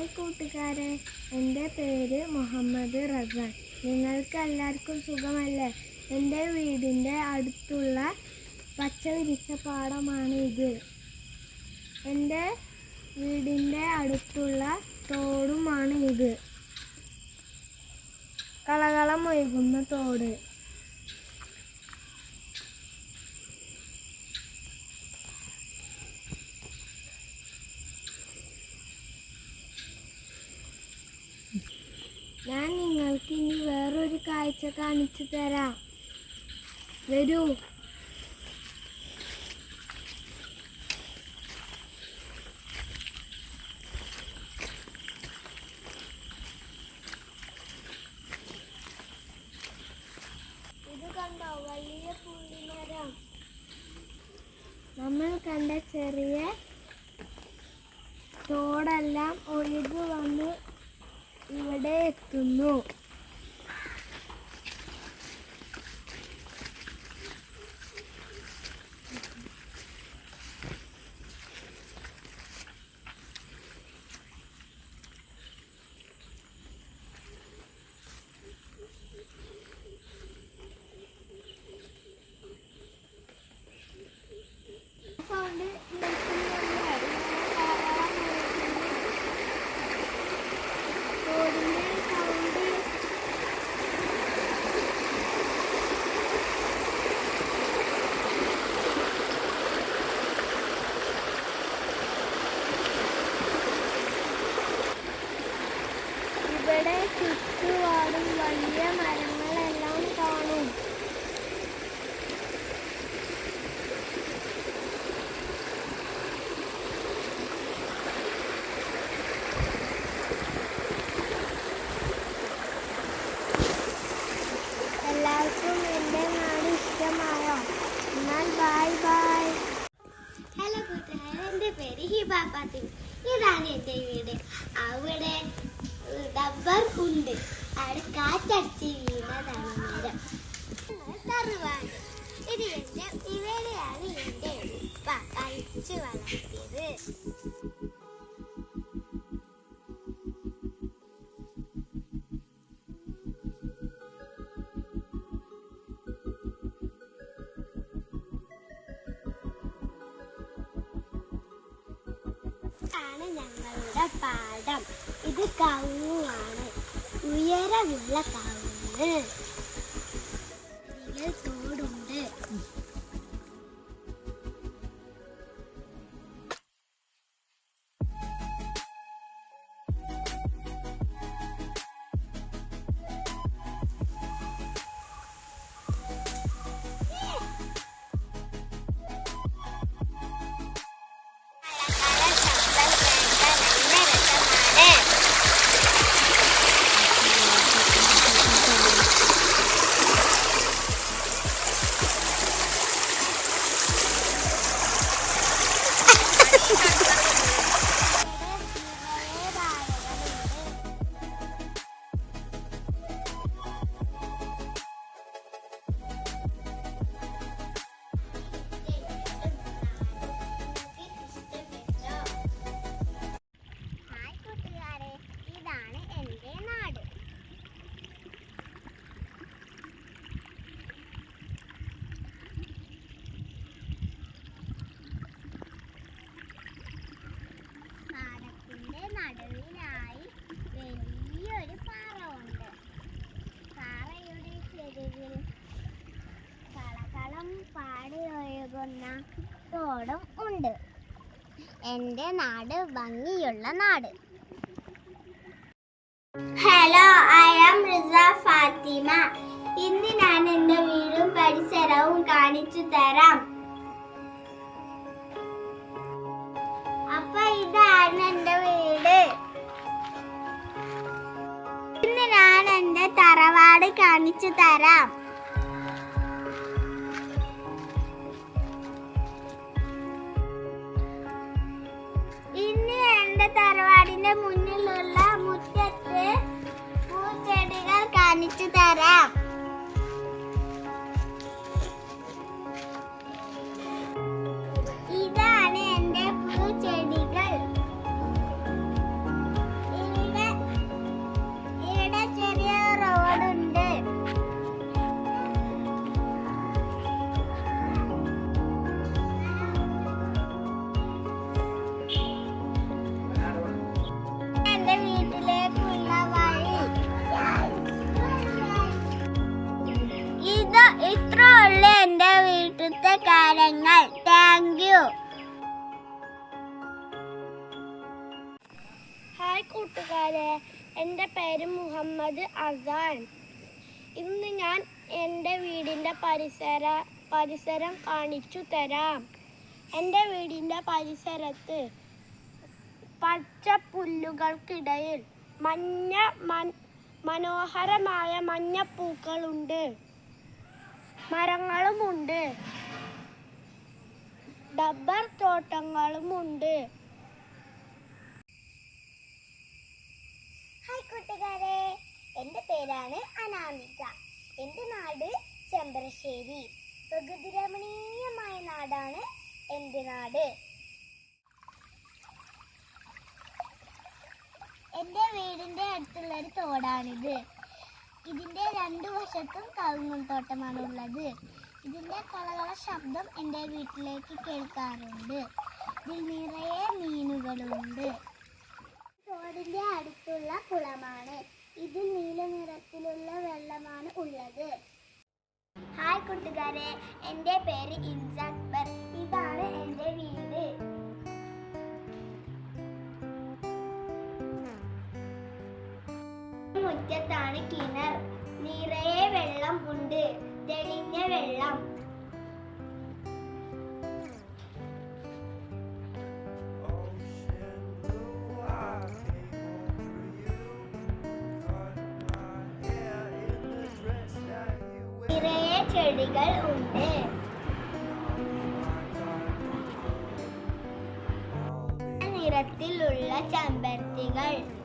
Hi കൂട്ടുകാരെ. എന്റെ പേര് മുഹമ്മദ് റസാൻ. നിങ്ങൾക്ക് എല്ലാവർക്കും സുഖമല്ലേ? എന്റെ വീടിന്റെ അടുത്തുള്ള പച്ച വിരിച്ച പാടമാണ് ഇത്. എന്റെ വീടിന്റെ അടുത്തുള്ള തോടുമാണ് ഇത്. കളകളം ഒഴുകുന്ന തോട്. ഞാൻ നിങ്ങൾക്ക് ഇനി വേറൊരു കാഴ്ച കാണിച്ചു തരാം. വരൂ. കണ്ടോ? വലിയ നമ്മൾ കണ്ട ചെറിയ തോടെല്ലാം ഒഴുകി വന്ന് ഇവിടെ എത്തുന്നു. തോടും ഉണ്ട്. എന്റെ നാട് ഭംഗിയുള്ള നാട്. Hello I am Riza Fathima ഇന്ന് ഞാൻ എന്റെ വീടും പരിസരവും കാണിച്ചു തരാം. അപ്പൊ ഇതാണ് എന്റെ വീട്. ഇന്ന് ഞാൻ എന്റെ തറവാട് കാണിച്ചു തരാം. കാണിച്ചു തരാം ഇത്ര ഉള്ള എന്റെ വീട്ടിലത്തെ കാര്യങ്ങൾ. താങ്ക് യു ഹായ് കൂട്ടുകാരെ. എന്റെ പേര് മുഹമ്മദ് അസാൻ. ഇന്ന് ഞാൻ എന്റെ വീടിന്റെ പരിസര പരിസരം കാണിച്ചു തരാം. എന്റെ വീടിന്റെ പരിസരത്ത് പച്ച പുല്ലുകൾക്കിടയിൽ മഞ്ഞ മനോഹരമായ മഞ്ഞപ്പൂക്കളുണ്ട്. മരങ്ങളുമുണ്ട്. ഡബ്ബർ തോട്ടങ്ങളുമുണ്ട്. ഹായ് കൂട്ടുകാരെ. എന്റെ പേരാണ് അനാമിക. എന്റെ നാട് ചെമ്പരശ്ശേരി. പ്രകൃതി രമണീയമായ നാടാണ് എന്റെ നാട്. എന്റെ വീടിന്റെ അടുത്തുള്ള ഒരു തോടാണിത്. ഇതിന്റെ രണ്ടു വശത്തും കവുങ്ങും തോട്ടമാണ് ഉള്ളത്. ഇതിന്റെ കളകള ശബ്ദം എന്റെ വീട്ടിലേക്ക് കേൾക്കാറുണ്ട്. ഇതിൽ നിറയെ മീനുകളുണ്ട്. തോടിന്റെ അടുത്തുള്ള കുളമാണ്. ഇതിൽ നീല നിറത്തിലുള്ള വെള്ളമാണ് ഉള്ളത്. ഹായ് കൂട്ടുകാരെ എന്റെ പേര് ഇൻസക്ബർ ഇതാണ് എന്റെ വീട്. குடிக்கத் அணுக்கினர் நிறைய வெள்ளம் உண்டு. தெளிந்த வெள்ளம். நிறைய செடிகள் உண்டு. நிறத்தில் உள்ள செம்பருத்திகள்.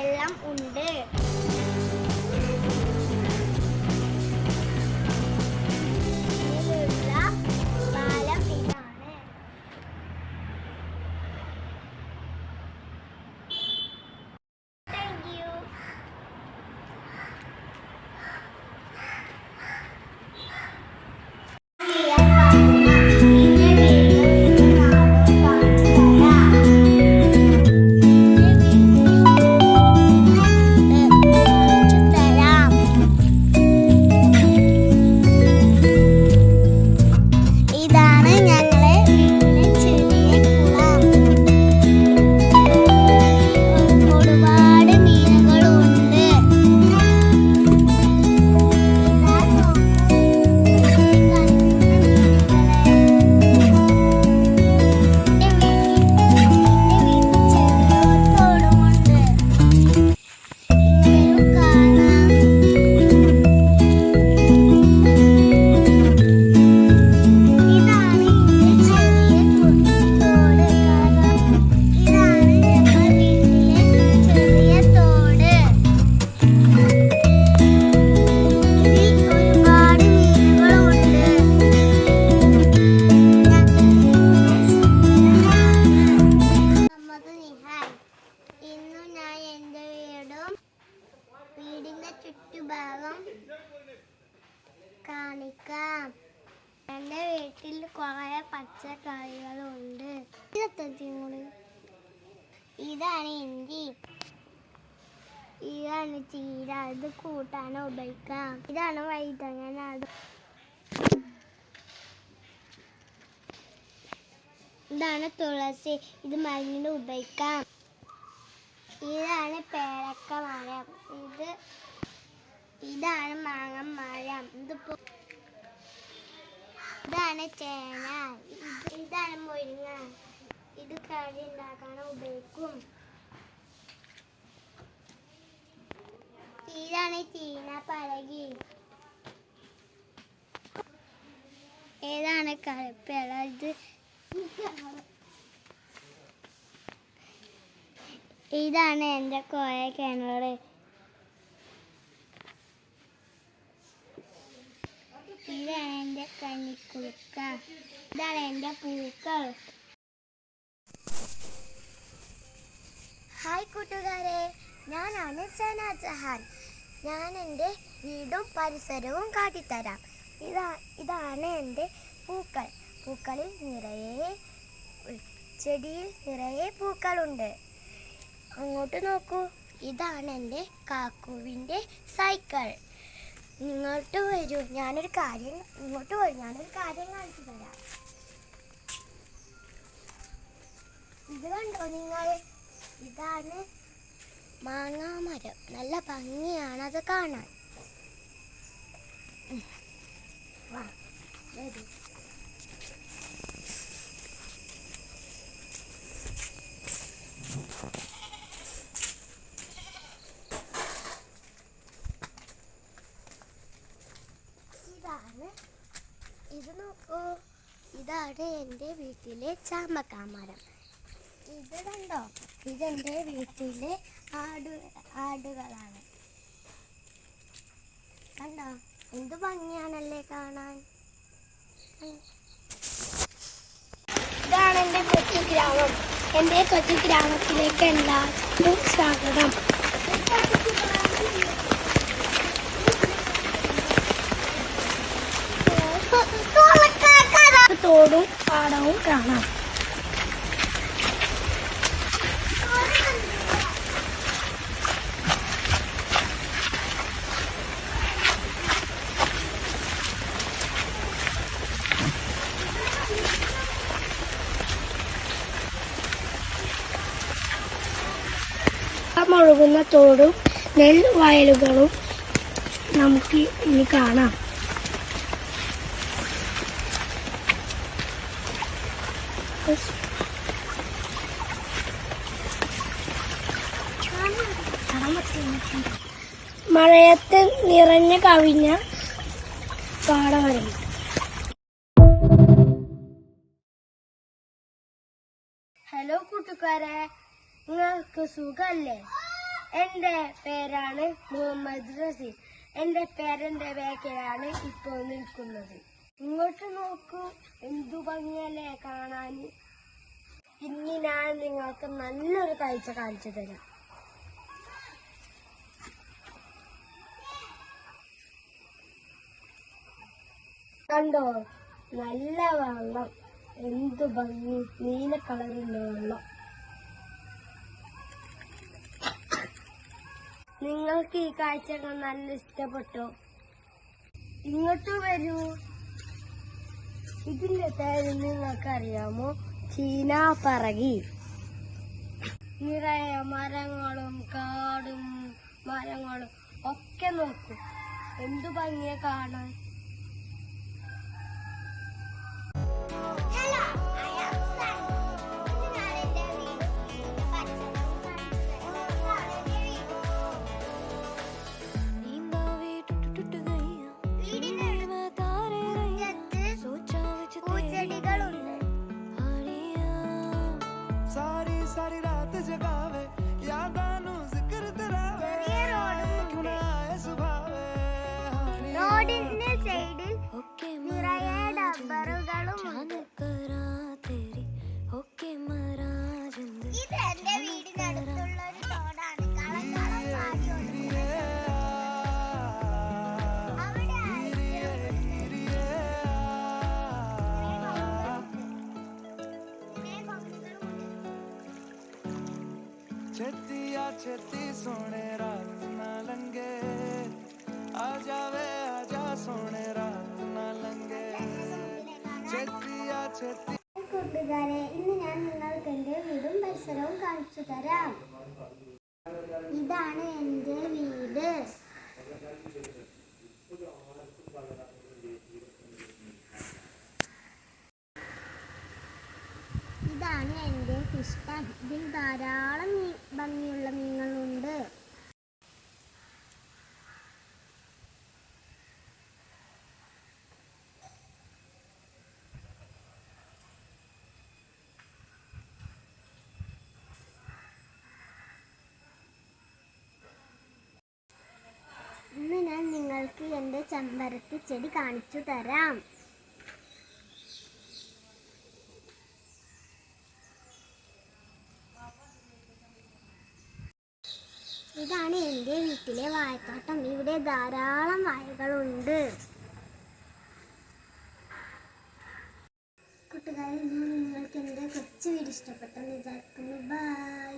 വെള്ളം കാണിക്കാം എന്റെ വീട്ടിൽ കുറേ പച്ചക്കറികളുണ്ട്. ഇതാണ് ഇഞ്ചി. ഇതാണ് ചീര. ഇത് കൂട്ടാൻ ഉപയോഗിക്കാം. ഇതാണ് വൈതങ്ങന അത് ഇതാണ് തുളസി. ഇത് മരുന്നിന് ഉപയോഗിക്കാം. ഇതാണ് പേരക്ക മരം. ഇത് ഇതാണ് മാങ്ങ മരം. ഇതിപ്പോ ഇതാണ് ചേന. ഇത് ഇതാണ് മുരിങ്ങ. ഇത് കറി ഉണ്ടാക്കാൻ ഉപയോഗിക്കും. ഇതാണ് ചീന പഴകി ഏതാണ് കറുപ്പില ഇത് ഇതാണ് എന്റെ കോയ കിണർ ഇതാണ് എന്റെ ഇതാണ് എന്റെ പൂക്കൾ. ഹായ് കൂട്ടുകാരെ ഞാനാണ് സന ജഹാൻ ഞാൻ എന്റെ വീടും പരിസരവും കാട്ടിത്തരാം. ഇതാ ഇതാണ് എന്റെ പൂക്കൾ. പൂക്കളിൽ നിറയെ ചെടിയിൽ നിറയെ പൂക്കളുണ്ട്. അങ്ങോട്ട് നോക്കൂ. ഇതാണ് എന്റെ കാക്കുവിന്റെ സൈക്കിൾ. ഇങ്ങോട്ട് വരൂ. ഞാനൊരു കാര്യം ഇങ്ങോട്ട് വരൂ. ഞാനൊരു കാര്യം കാണിച്ചു തരാം. ഇത് കണ്ടോ നിങ്ങൾ ഇതാണ് മാങ്ങാമരം നല്ല ഭംഗിയാണ് അത് കാണാൻ. വാ വരൂ. ഇത് നോക്കൂ. ഇതാണ് എന്റെ വീട്ടിലെ ചാമ്പക്കാമരം ഇത് കണ്ടോ? ഇതെന്റെ വീട്ടിലെ ആട് ആടുകളാണ്. കണ്ടോ? എന്ത് ഭംഗിയാണല്ലേ കാണാൻ? ഇതാണ് എന്റെ കൊച്ചു ഗ്രാമം. എന്റെ കൊച്ചു ഗ്രാമത്തിലേക്ക് എല്ലാവർക്കും സ്വാഗതം. പാടവും കാണാം. മുഴുകുന്ന തോടും നെൽ വയലുകളും നമുക്ക് ഇനി കാണാം. മഴയത്ത് നിറഞ്ഞു കവിഞ്ഞ പാടവരം ഹലോ കൂട്ടുകാരെ നിങ്ങൾക്ക് സുഖല്ലേ? എന്റെ പേരാണ് മുഹമ്മദ് റസീൽ. എന്റെ പേരന്റെ ബാക്കിലാണ് ഇപ്പോൾ നിൽക്കുന്നത്. ഇങ്ങോട്ട് നോക്കൂ എന്തു ഭംഗിയല്ലേ കാണാൻ. ഇനി ഞാൻ നിങ്ങൾക്ക് നല്ലൊരു കാഴ്ച കാണിച്ചു തരാം. കണ്ടോ? നല്ല വെള്ളം. എന്ത് ഭംഗി. നീല കളറുള്ള വെള്ളം. നിങ്ങൾക്ക് ഈ കാഴ്ചകൾ നല്ല ഇഷ്ടപ്പെട്ടു? ഇങ്ങോട്ട് വരൂ. ഇതിന്റെ പേര് നിങ്ങൾക്ക് അറിയാമോ ചീന പറകി. നിറയെ മരങ്ങളും കാടും മരങ്ങളും ഒക്കെ നോക്കൂ. എന്തു ഭംഗിയെ കാണാൻ. ਛੇਤੀ ਆ ਛੇਤੀ ਸੋਹਣੇ ਰਾਤ ਨਾ ਲੰਗੇ ਆ ਜਾਵੇ ਆ ਜਾ ਸੋਹਣੇ ਰਾਤ ਨਾ ਲੰਗੇ ਛੇਤੀ ਆ ਛੇਤੀ കൂട്ടുകാരെ ഇന്ന് ഞാൻ നിങ്ങൾക്ക് എൻ്റെ വീടും പരിസരവും കാണിച്ചു തരാം ഇതാണ് എൻ്റെ വീട് ടാങ്ക് ഇതിൽ ധാരാളം ഭംഗിയുള്ള മീനുകളുണ്ട്. ഇന്ന് ഞാൻ നിങ്ങൾക്ക് എന്റെ ചെമ്പരത്തി ചെടി കാണിച്ചു തരാം ഇതാണ് എന്റെ വീട്ടിലെ വാഴത്തോട്ടം ഇവിടെ ധാരാളം വാഴകളുണ്ട് കൂട്ടുകാരെ ഇന്ന് നിങ്ങൾക്ക് എന്റെ കൊച്ചു വീട് ഇഷ്ടപ്പെട്ടെന്ന് വിചാരിക്കുന്നു. ബൈ